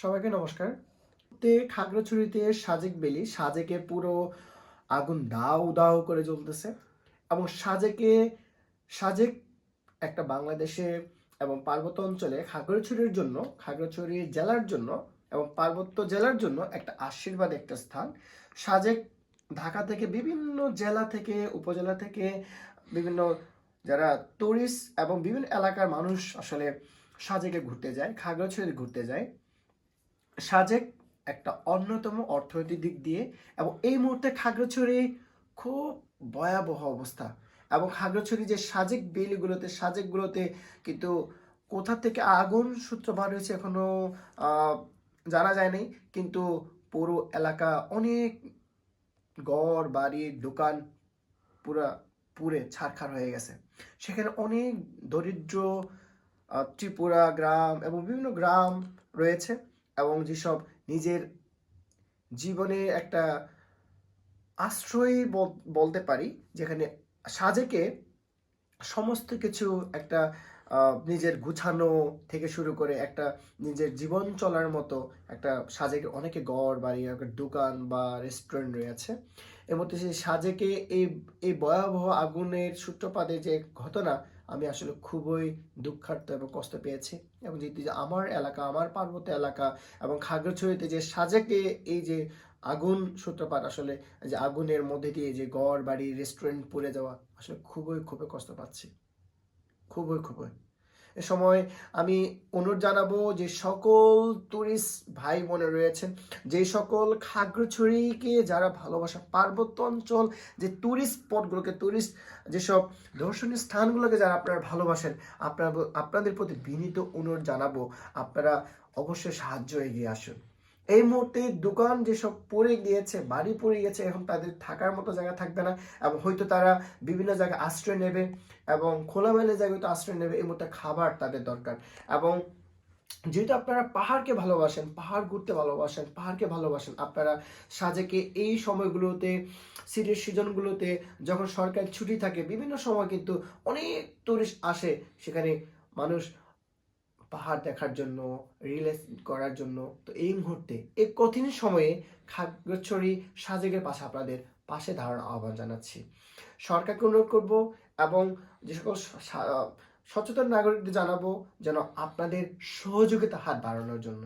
সবাইকে নমস্কার। তে খাগড়াছড়িতে সাজেক বেলি, সাজেকে পুরো আগুন দাও দাউ করে জ্বলতেছে এবং সাজেকে, সাজেক একটা বাংলাদেশে এবং পার্বত্য অঞ্চলে খাগড়াছড়ির জন্য, খাগড়াছড়ি জেলার জন্য এবং পার্বত্য জেলার জন্য একটা আশীর্বাদ একটা স্থান। সাজেক ঢাকা থেকে বিভিন্ন জেলা থেকে, উপজেলা থেকে বিভিন্ন যারা টুরিস্ট এবং বিভিন্ন এলাকার মানুষ আসলে সাজেকে ঘুরতে যায়, খাগড়াছড়ি ঘুরতে যায়। সাজেক একটা অন্যতম অর্থনৈতিক দিক দিয়ে এবং এই মুহূর্তে খাগড়াছড়ি খুব ভয়াবহ অবস্থা এবং খাগড়াছড়ি যে সাজেক বেলিগুলোতে সাজেকগুলোতে কিন্তু কোথা থেকে আগুন সূত্রপাত হয়েছে এখনও আহ, জানা যায়নি। কিন্তু পুরো এলাকা অনেক ঘর বাড়ি দোকান পুরা পুরে ছারখার হয়ে গেছে। সেখানে অনেক দরিদ্র ত্রিপুরা গ্রাম এবং বিভিন্ন গ্রাম রয়েছে। যেসব নিজের জীবনে একটা আশ্রয় বল- বলতে পারি যেখানে সাজেকে সমস্ত কিছু একটা নিজের গুছানো থেকে শুরু করে একটা নিজের জীবন চলার মতো একটা সাজেকে, অনেকে ঘর, বাড়ি দোকান বা রেস্টুরেন্ট রয়েছে। এর মধ্যে সেই সাজেকে, এই এই ভয়াবহ আগুনের সূত্রপাতে যে ঘটনা, আমি আসলে খুবই দুঃখার্থ এবং কষ্ট পেয়েছি। এবং যেটি যে আমার এলাকা, আমার পার্বত্য এলাকা এবং খাগড়াছড়িতে যে সাজেকে, এই যে আগুন সূত্রপাত আসলে, যে আগুনের মধ্যে দিয়ে যে ঘর, বাড়ি রেস্টুরেন্ট পুড়ে যাওয়া, আসলে খুবই খুবই কষ্ট পাচ্ছি। খুবই খুবই। এ সময় আমি অনুরোধ জানাব যে সকল টুরিস্ট ভাই বোনে রয়েছেন, যে সকল খাগড়াছড়িকে যারা ভালোবাসা পার্বত্য অঞ্চল, যে টুরিস্ট স্পটগুলোকে টুরিস্ট যেসব দর্শনীয় স্থানগুলোকে যারা আপনারা ভালোবাসেন, আপনার আপনাদের প্রতি বিনীত অনুরোধ জানাব। আপনারা অবশ্যই সাহায্য এগিয়ে আসুন। এই মুহূর্তে দোকান যেসব পড়ে গিয়েছে, বাড়ি পড়ে গেছে এখন তাদের থাকার মতো জায়গা থাকবে না এবং হয়তো তারা বিভিন্ন জায়গায় আশ্রয় নেবে এবং খোলামেলা জায়গায় তো আশ্রয় নেবে, এই মুহূর্তে খাবার তাদের দরকার। এবং যেহেতু আপনারা পাহাড়কে ভালোবাসেন, পাহাড় ঘুরতে ভালোবাসেন, পাহাড়কে ভালোবাসেন, আপনারা সাজেকে এই সময়গুলোতে সিটির সিজনগুলোতে যখন সরকারি ছুটি থাকে, বিভিন্ন সময় কিন্তু অনেক টুরিস্ট আসে, সেখানে মানুষ পাহাড় দেখার জন্য রিলেক্স করার জন্য। তো এই মুহূর্তে, এই কঠিন সময়ে খাগড়াছড়ি সাজেকের পাশে আপনাদের পাশে দাঁড়ানোর আহ্বান জানাচ্ছি। সরকারকে অনুরোধ করব এবং যে সকল সচেতন নাগরিকদের জানাব যেন আপনাদের সহযোগিতা হাত বাড়ানোর জন্য।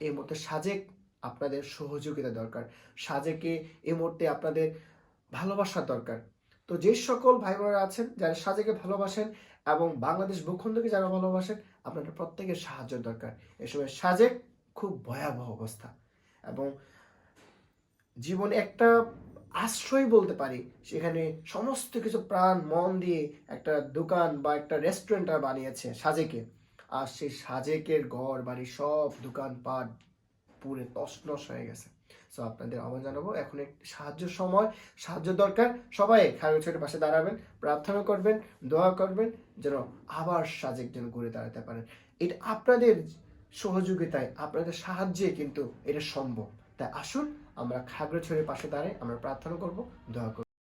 এই মুহূর্তে সাজেক আপনাদের সহযোগিতা দরকার। সাজেকে এই মুহূর্তে আপনাদের ভালোবাসার দরকার। তো যে সকল ভাই বোনেরা আছেন, যারা সাজেকে ভালোবাসেন এবং বাংলাদেশ ভূখণ্ডকে যারা ভালোবাসেন, আপনাদের প্রত্যেকের সাহায্য দরকার। এ সময় সাজেক খুব ভয়াবহ অবস্থা এবং জীবনে একটা আশ্রয় বলতে পারি। সেখানে সমস্ত কিছু প্রাণ, মন দিয়ে একটা দোকান বা একটা রেস্টুরেন্ট বানিয়েছে সাজেকে। আর সেই সাজেকের ঘর বাড়ি সব দোকান পাট পুরে নষ্ট হয়ে গেছে। সো আপনাদের আহ্বান জানাব, এখন একটু সাহায্যের সময়, সাহায্য দরকার। সবাই খাগড়াছড়ির পাশে দাঁড়াবেন, প্রার্থনা করবেন, দোয়া করবেন, যেন আবার সাজেক যেন ঘুরে দাঁড়াতে পারেন। এটা আপনাদের সহযোগিতায়, আপনাদের সাহায্যে কিন্তু এটা সম্ভব। তাই আসুন, আমরা খাগড়াছড়ির পাশে দাঁড়াই, আমরা প্রার্থনা করব, দোয়া করব।